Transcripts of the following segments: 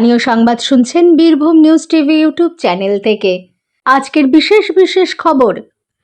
স্থানীয় সংবাদ শুনছেন Birbhum news TV YouTube channel থেকে। আজকের বিশেষ বিশেষ খবর,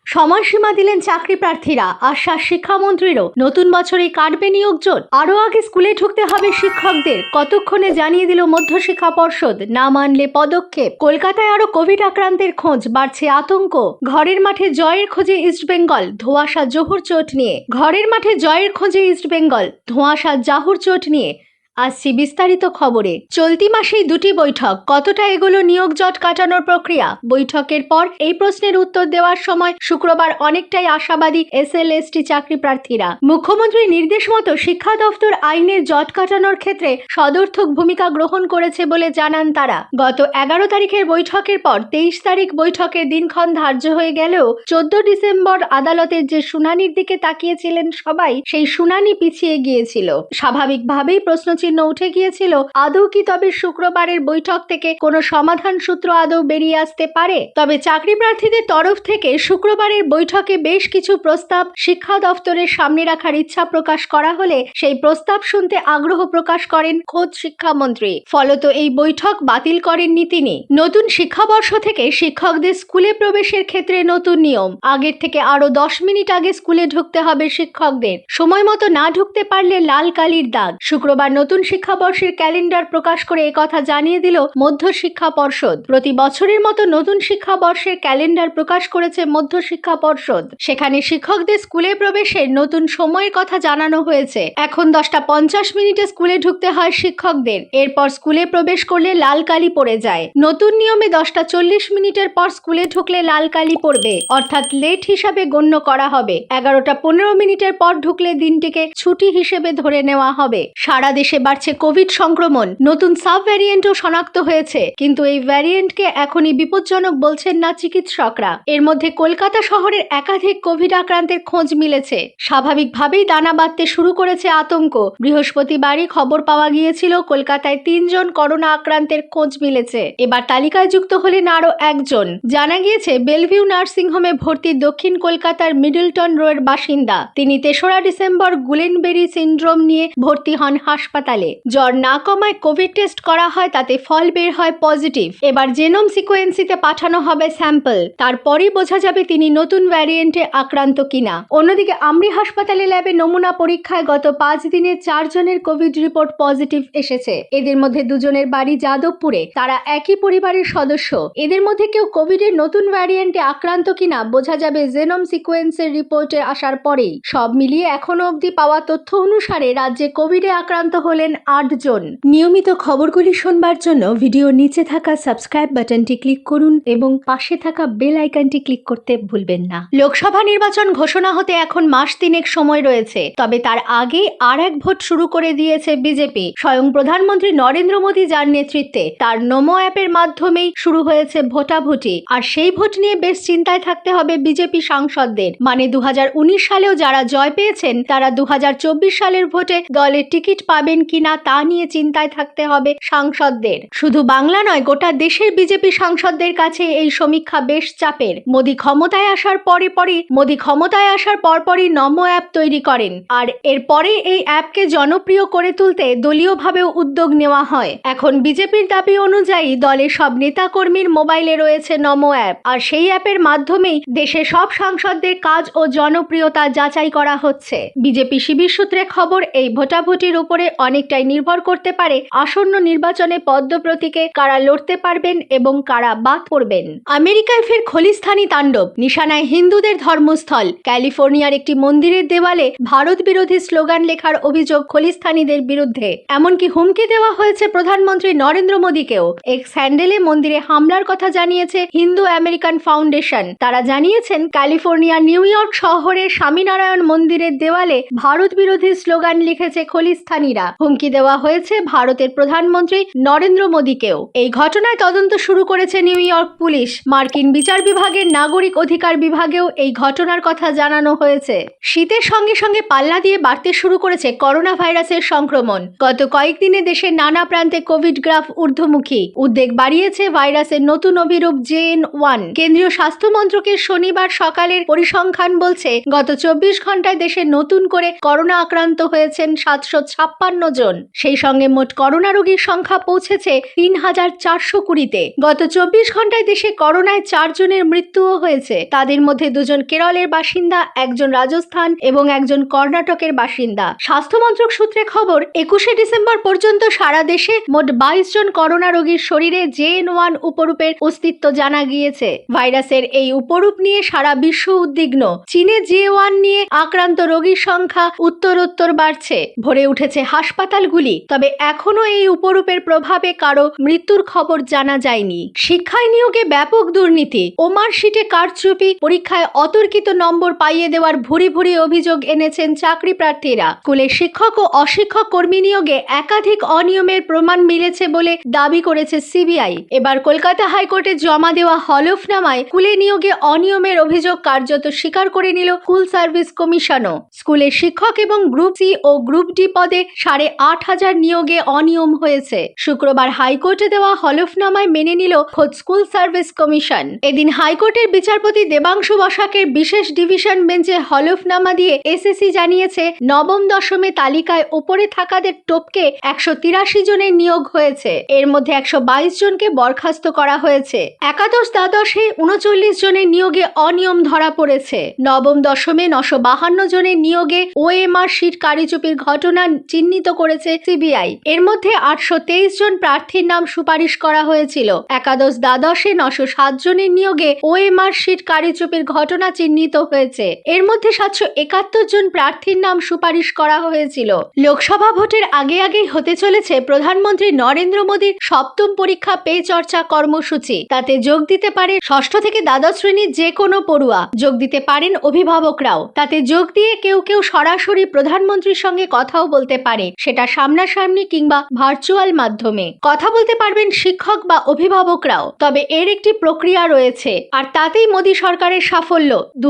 সময়সীমা দিলেন চাকরি প্রার্থীরা, আশ্বাস শিক্ষামন্ত্রীরও। নতুন বছরে কাটবে নিয়োগ জোট। আরও আগে স্কুলে ঢুকতে হবে শিক্ষকদের। কতক্ষণে জানিয়ে দিল মধ্যশিক্ষা পর্ষদ, না মানলে পদক্ষেপ। কলকাতায় আরও কোভিড আক্রান্তের খোঁজ, বাড়ছে আতঙ্ক। ঘরের মাঠে জয়ের খোঁজে ইস্টবেঙ্গল ধোঁয়াশা জহুর চোট নিয়ে। ঘরের মাঠে জয়ের খোঁজে ইস্টবেঙ্গল ধোঁয়াশা জাহুর চোট নিয়ে। আসছি বিস্তারিত খবরে, চলতি মাসেই দুটি বৈঠক, কতটা এগুলো নিয়োগ জট কাটানোর প্রক্রিয়া? বৈঠকের পর এই প্রশ্নের উত্তর দেওয়ার সময় শুক্রবার অনেকটাই আশাবাদী এসএলএসটি চাকরি প্রার্থীরা। মুখ্যমন্ত্রীর নির্দেশ মতো শিক্ষা দফতর আইনের জট কাটানোর ক্ষেত্রে সদর্থক ভূমিকা গ্রহণ করেছে বলে জানান তারা। গত এগারো তারিখের বৈঠকের পর তেইশ তারিখ বৈঠকের দিনক্ষণ ধার্য হয়ে গেলেও চোদ্দ ডিসেম্বর আদালতের যে শুনানির দিকে তাকিয়েছিলেন সবাই, সেই শুনানি পিছিয়ে গিয়েছিল। স্বাভাবিকভাবেই প্রশ্নচিহ্ন উঠে গিয়েছিল, আদৌ কি তবে শুক্রবারের বৈঠক থেকে কোনো সমাধান সূত্র আদৌ বেরিয়ে আসতে পারে? তবে চাকরি প্রার্থীদের তরফ থেকে শুক্রবারের বৈঠকে বেশ কিছু প্রস্তাব শিক্ষা দফতরের সামনে রাখার ইচ্ছা প্রকাশ করা হলে সেই প্রস্তাব শুনতে আগ্রহ প্রকাশ করেন খোদ শিক্ষামন্ত্রী। ফলত এই বৈঠক বাতিল করেননি তিনি। নতুন শিক্ষাবর্ষ থেকে শিক্ষকদের স্কুলে প্রবেশের ক্ষেত্রে নতুন নিয়ম। আগের থেকে আরও দশ মিনিট আগে স্কুলে ঢুকতে হবে শিক্ষকদের। সময় মতো না ঢুকতে পারলে লাল কালির দাগ। শুক্রবার নতুন শিক্ষাবর্ষের ক্যালেন্ডার প্রকাশ করে একথা জানিয়ে দিল মধ্য শিক্ষা পর্ষদ। প্রতি বছরের মতো নতুন শিক্ষাবর্ষের ক্যালেন্ডার প্রকাশ করেছে মধ্য শিক্ষা পর্ষদ। সেখানে শিক্ষকদের স্কুলে প্রবেশের নতুন সময়ের কথা জানানো হয়েছে। এখন দশটা পঞ্চাশ মিনিটে স্কুলে ঢুকতে হয় শিক্ষকদের। এরপর স্কুলে প্রবেশ করলে লাল কালি পড়ে যায়। নতুন নিয়মে দশটা চল্লিশ মিনিটের পর স্কুলে ঢুকলে লাল কালি পড়বে। অর্থাৎ লেট হিসাবে গণ্য করা হবে। এগারোটা পনেরো মিনিটের পর ঢুকলে দিনটিকে ছুটি হিসেবে ধরে নেওয়া হবে। সারা দেশে বাড়ছে কোভিড সংক্রমণ। নতুন সাব ভ্যারিয়েন্টও শনাক্ত হয়েছে। কিন্তু এই ভ্যারিয়েন্টকে এখনই বিপজ্জনক বলছেন না চিকিৎসকরা। এর মধ্যে কলকাতা শহরের একাধিক কোভিড আক্রান্তের খোঁজ মিলেছে। স্বাভাবিকভাবেই দানা বাঁধতে শুরু করেছে আতঙ্ক। বৃহস্পতিবারই খবর পাওয়া গিয়েছিল, কলকাতায় তিনজন করোনা আক্রান্তের খোঁজ মিলেছে। এবার তালিকায় যুক্ত হলেন আরও একজন। জানা গিয়েছে, বেলভিউ নার্সিংহোমে ভর্তি দক্ষিণ কলকাতার মিডলটন রোয়ের বাসিন্দা। তিনি তেসরা ডিসেম্বর গুলেনবেরি সিন্ড্রোম নিয়ে ভর্তি হন হাসপাতালে। জ্বর না কমায় কোভিড টেস্ট করা হয়, তাতে ফল বের হয় পজিটিভ। এবার জেনোম সিকোয়েন্সিতে পাঠানো হবে স্যাম্পল। তারপরই বোঝা যাবে তিনি নতুন ভ্যারিয়েন্টে আক্রান্ত কিনা। অন্যদিকে আমরি হাসপাতালে ল্যাবে নমুনা পরীক্ষায় গত পাঁচ দিনে চারজনের কোভিড রিপোর্ট পজিটিভ এসেছে। এদের মধ্যে দুজনের বাড়ি যাদবপুরে, তারা একই পরিবারের সদস্য। এদের মধ্যে কেউ কোভিডের নতুন ভ্যারিয়েন্টে আক্রান্ত কিনা, বোঝা যাবে জেনোম সিকোয়েন্সের রিপোর্টে আসার পরেই। সব মিলিয়ে এখনও অবধি পাওয়া তথ্য অনুসারে রাজ্যে কোভিডে আক্রান্ত হলেন আটজন। নিয়মিত খবরগুলি শুনবার জন্য ভিডিও নিচে থাকা সাবস্ক্রাইব বাটনটি ক্লিক করুন এবং পাশে থাকা বেল আইকনটি ক্লিক করতে ভুলবেন না। লোকসভা নির্বাচন ঘোষণা হতে এখন মাস তিনেক সময় রয়েছে, তবে তার আগে আর এক ভোট শুরু করে দিয়েছে বিজেপি। স্বয়ং প্রধানমন্ত্রী নরেন্দ্র মোদী যার নেতৃত্বে তার নমো অ্যাপের মাধ্যমেই শুরু হয়েছে ভোটাভুটি, আর সেই ভোট নিয়ে বেশ চিন্তায় থাকতে হবে বিজেপি সাংসদদের। মানে দু হাজার উনিশ সালেও যারা জয় পেয়েছেন, তারা দু হাজার চব্বিশ সালের ভোটে দলের টিকিট পাবেন কিনা তা নিয়ে চিন্তায় থাকতে হবে সাংসদদের। শুধু বাংলা নয়, গোটা দেশের বিজেপি সাংসদদের কাছে এই সমীক্ষা বেশ চাপের। মোদি ক্ষমতায় আসার পরে পরই, মোদি ক্ষমতায় আসার পরপরই নমো অ্যাপ তৈরি করেন। আর এরপরে এই অ্যাপকে জনপ্রিয় করে তুলতে দলীয়ভাবেও উদ্যোগ নেওয়া হয়। এখন বিজেপির দাবি অনুযায়ী দলের সব নেতাকর্মীর মোবাইলে রয়েছে নমো অ্যাপ। আর সেই অ্যাপের মাধ্যমেই দেশে সব সাংসদদের কাজ ও জনপ্রিয়তা যাচাই করা হচ্ছে। বিজেপি শিবির সূত্রে খবর, এই ভোটাভুটির উপরে অনেকটাই নির্ভর করতে পারে আসন্ন নির্বাচনে পদ্মপ্রতীকে কারা লড়তে পারবেন এবং কারা বাদ পড়বেন। আমেরিকায় ফের খলিস্থানি তাণ্ডব, নিশানায় হিন্দুদের ধর্মস্থল। ক্যালিফোর্নিয়ার একটি মন্দিরের দেওয়ালে ভারত বিরোধী স্লোগান লেখার অভিযোগ খলিস্থানিদের বিরুদ্ধে। এমনকি হুমকি দেওয়া হয়েছে প্রধানমন্ত্রী নরেন্দ্র মোদীকেও। এক স্যান্ডেলে মন্দিরে হামলার কথা জানিয়েছে হিন্দু আমেরিকান ফাউন্ডেশন। তারা জানিয়েছেন, ক্যালিফোর্নিয়ার নিউ ইয়র্ক শহরের স্বামীনারায়ণ মন্দিরের দেওয়ালে ভারত বিরোধী স্লোগান লিখেছে খলিস্থানিরা। হুমকি দেওয়া হয়েছে ভারতের প্রধানমন্ত্রী নরেন্দ্র মোদীকেও। এই ঘটনায় তদন্ত শুরু করেছে নিউ ইয়র্ক পুলিশ। মার্কিন বিচার বিভাগের নাগরিক অধিকার বিভাগেও এই ঘটনার কথা জানানো হয়েছে। শীতের সঙ্গে সঙ্গে পাল্লা দিয়ে বাড়তে শুরু করেছে করোনা ভাইরাসের সংক্রমণ। গত কয়েকদিনে দেশের নানা প্রান্তে কোভিড গ্রাফ ঊর্ধ্বমুখী। উদ্বেগ বাড়িয়েছে ভাইরাসের নতুন অভিরূপ জেএন ওয়ান। কেন্দ্রীয় স্বাস্থ্য মন্ত্রকের শনিবার সকালের পরিসংখ্যান বলছে, গত চব্বিশ ঘন্টায় দেশে নতুন করে করোনা আক্রান্ত হয়েছেন সাতশো ছাপ্পান্ন জন সেই সঙ্গে মোট করোনা রোগীর সংখ্যা পৌঁছেছে তিন হাজার চারশো কুড়িতে। গত চব্বিশ ঘন্টায় দেশে করোনায় চারজনের মৃত্যুও হয়েছে। তাদের মধ্যে দুজন কেরলের বাসিন্দা, একজন রাজস্থান এবং একজন কর্ণাটকের বাসিন্দা। স্বাস্থ্য মন্ত্রক সূত্রে খবর, একুশে ডিসেম্বর পর্যন্ত সারা দেশে মোট বাইশ জন করোনা রোগীর শরীরে জেএন ওয়ান উপরূপের অস্তিত্ব জানা গিয়েছে। ভাইরাসের এই উপরূপ নিয়ে সারা বিশ্ব উদ্বিগ্ন। চীনে জে ওয়ান নিয়ে আক্রান্ত রোগীর সংখ্যা উত্তরোত্তর বাড়ছে। ভরে উঠেছে হাসপাতালগুলি, তবে এখনও এই উপরূপের প্রভাবে কারও মৃত্যুর খবর জানা যায়নি। শিক্ষায় নিয়োগে ব্যাপক দুর্নীতি, ওমার শিটে কারচুপি, পরীক্ষায় অতর্কিত নম্বর পাইয়ে দেওয়ার ভুরি ভুরি অভিযোগ এনেছেন চাকরি প্রার্থীরা। স্কুলে শিক্ষক ও অশিক্ষক কর্মী নিয়োগে একাধিক অনিয়মের প্রমাণ মিলেছে বলে দাবি করেছে সিবিআই। এবার কলকাতা হাইকোর্টে জমা দেওয়া হলফনামায় স্কুলে নিয়োগে অনিয়মের অভিযোগ কার্যত স্বীকার করে নিল স্কুল সার্ভিস কমিশনও। স্কুলে শিক্ষক এবং গ্রুপ সি ও গ্রুপ ডি পদে সাড়ে আট হাজার নিয়োগে অনিয়ম হয়েছে। শুক্রবার হাইকোর্টে দেওয়া হলফনামায় মেনে নিল খোদ স্কুল সার্ভিস কমিশন। এদিন হাইকোর্টের বিচারপতি দেবাংশু বসাকের বিশেষ ডিভিশন বেঞ্চে হলফনামা দিয়ে এসএসসি জানিয়েছে, নবম দশমে তালিকায় ওপরে থাকাদের টপকে একশো তিরাশি জনের নিয়োগ হয়েছে। এর মধ্যে একশো বাইশ জনকে বরখাস্ত করা হয়েছে। একাদশ দ্বাদশে উনচল্লিশ জনের নিয়োগে অনিয়ম ধরা পড়েছে। নবম দশমে নশো বাহান্ন জনের নিয়োগে ওএমআর শিট কারিচুপির ঘটনা চিহ্নিত করেছে সিবিআই। এর মধ্যে আটশো তেইশ জন প্রার্থীর নাম সুপারিশ করা হয়েছিল। একাদশ দ্বাদশে নশো সাত জনের নিয়োগে ও ওএমআর শিট কারিচুপির ঘটনা চিহ্নিত হয়েছে। এর মধ্যে সাতশো একাত্তর জন প্রার্থীর নাম সুপারিশ করা হয়েছিল। লোকসভা ভোটের আগে আগেই হতে চলেছে প্রধানমন্ত্রী নরেন্দ্র মোদীর সপ্তম পরীক্ষা পে চর্চা কর্মসূচি। তাতে যোগ দিতে পারে ষষ্ঠ থেকে দ্বাদশ শ্রেণির যে কোনো পড়ুয়া। যোগ দিতে পারেন অভিভাবকরাও। তাতে যোগ দিয়ে কেউ কেউ সরাসরি প্রধানমন্ত্রীর সঙ্গে কথাও বলতে পারে। সেটা সামনাসামনি কিংবা ভার্চুয়াল মাধ্যমে। কথা বলতে পারবেন শিক্ষক বা অভিভাবকরাও, তবে এর একটি প্রক্রিয়া রয়েছে। আর তাতেই মোদী সরকারের সাফল্য। দু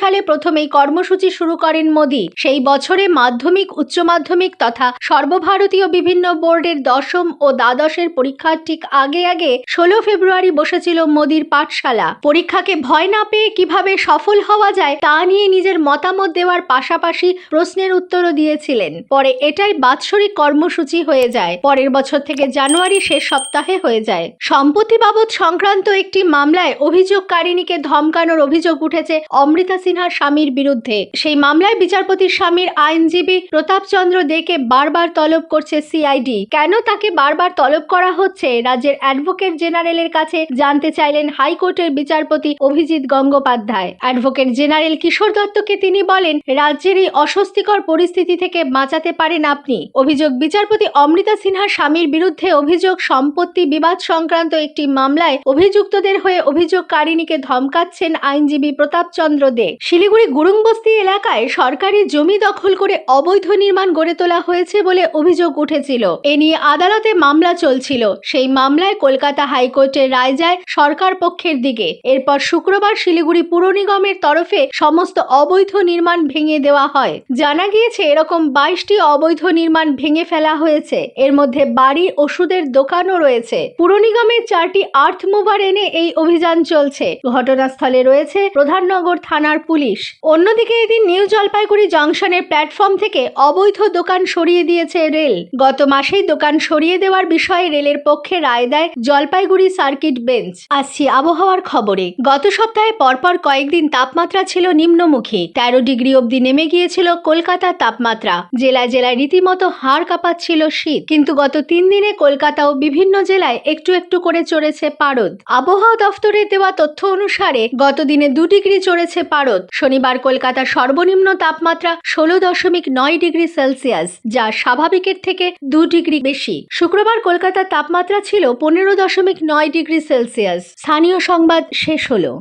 সালে প্রথম এই কর্মসূচি শুরু করেন মোদী। সেই বছরে মাধ্যমিক, উচ্চ মাধ্যমিক তথা সর্বভারতীয় বিভিন্ন বোর্ডের দশম ও দ্বাদশের পরীক্ষার ঠিক আগে আগে ষোলো ফেব্রুয়ারি বসেছিল মোদীর পাঠশালা। পরীক্ষাকে ভয় না পেয়ে কীভাবে সফল হওয়া যায় তা নিয়ে নিজের মতামত দেওয়ার পাশাপাশি প্রশ্নের উত্তরও দিয়েছিলেন। পরে এটাই বাৎসরিক কর্মসূচি হয়ে যায়। পরের বছর থেকে জানুয়ারি শেষ সপ্তাহে হয়ে যায়। সম্পত্তি বাবদ সংক্রান্ত একটি মামলায় অভিযোগকারিণীকে ধমকানোর অভিযোগ উঠেছে অমৃতা সিনহার স্বামীর বিরুদ্ধে। সেই মামলায় বিচারপতির স্বামীর আইনজীবী প্রতাপচন্দ্র দেকে বারবার তলব করছে সিআইডি। কেন তাকে বারবার তলব করা হচ্ছে? রাজ্যের অ্যাডভোকেট জেনারেলের কাছে জানতে চাইলেন হাইকোর্টের বিচারপতি অভিজিৎ গঙ্গোপাধ্যায়। অ্যাডভোকেট জেনারেল কিশোর দত্তকে তিনি বলেন, রাজ্যের এই অস্বস্তিকর পরিস্থিতি থেকে বাঁচাতে পারেন আপনি? অভিযোগ, বিচারপতি অমৃতা সিনহা স্বামীর বিরুদ্ধে অভিযোগ, সম্পত্তি বিবাদ সংক্রান্ত একটি মামলায় অভিযুক্তদের হয়ে অভিযোগকারিণীকে ধমকাচ্ছেন আইনজীবী প্রতাপচন্দ্র দে। শিলিগুড়ি গুরুংবস্তি এলাকায় সরকারি জমি দখল করে অবৈধ নির্মাণ গড়ে তোলা হয়েছে বলে অভিযোগ উঠেছিল। এ নিয়ে আদালতে মামলা চলছিল। সেই মামলায় কলকাতা হাইকোর্টের রায় যায় সরকার পক্ষের দিকে। এরপর শুক্রবার শিলিগুড়ি পুর নিগমের তরফে সমস্ত অবৈধ নির্মাণ ভেঙে দেওয়া হয়। জানা গিয়েছে, এরকম বাইশটি অবৈধ নির্মাণ ভেঙে ফেলা হয়েছে। এর মধ্যে বাড়ি, ওষুধের দোকানও রয়েছে। পুর নিগমের চারটি আর্থ মুভার এনে এই অভিযান চলছে। ঘটনাস্থলে রয়েছে প্রধাননগর থানার পুলিশ। অন্যদিকে এদিন নিউ জলপাইগুড়ি জংশনের প্ল্যাটফর্ম থেকে অবৈধ দোকান সরিয়ে দিয়েছে রেল। গত মাসেই দোকান সরিয়ে দেওয়ার বিষয়ে রেলের পক্ষে রায় দেয় জলপাইগুড়ি সার্কিট বেঞ্চ। আসছি আবহাওয়ার খবরে। গত সপ্তাহে পরপর কয়েকদিন তাপমাত্রা ছিল নিম্নমুখী। তেরো ডিগ্রি অবধি নেমে গিয়েছিল কলকাতার তাপমাত্রা। জেলায় জেলায় রীতিমতো হাড় কাঁপাচ্ছিল শীত। কিন্তু গত তিন দিনে কলকাতা ও বিভিন্ন জেলায় একটু একটু করে চড়েছে পারদ। আবহাওয়া দফতরের দেওয়া তথ্য অনুসারে গত দিনে দু ডিগ্রি চড়েছে পারদ। শনিবার কলকাতার সর্বনিম্ন তাপমাত্রা ষোলো দশমিক নয় ডিগ্রি সেলসিয়াস, যা স্বাভাবিকের থেকে দু ডিগ্রি বেশি। শুক্রবার কলকাতার তাপমাত্রা ছিল পনেরো দশমিক নয় ডিগ্রি সেলসিয়াস। স্থানীয় সংবাদ শেষ হলো।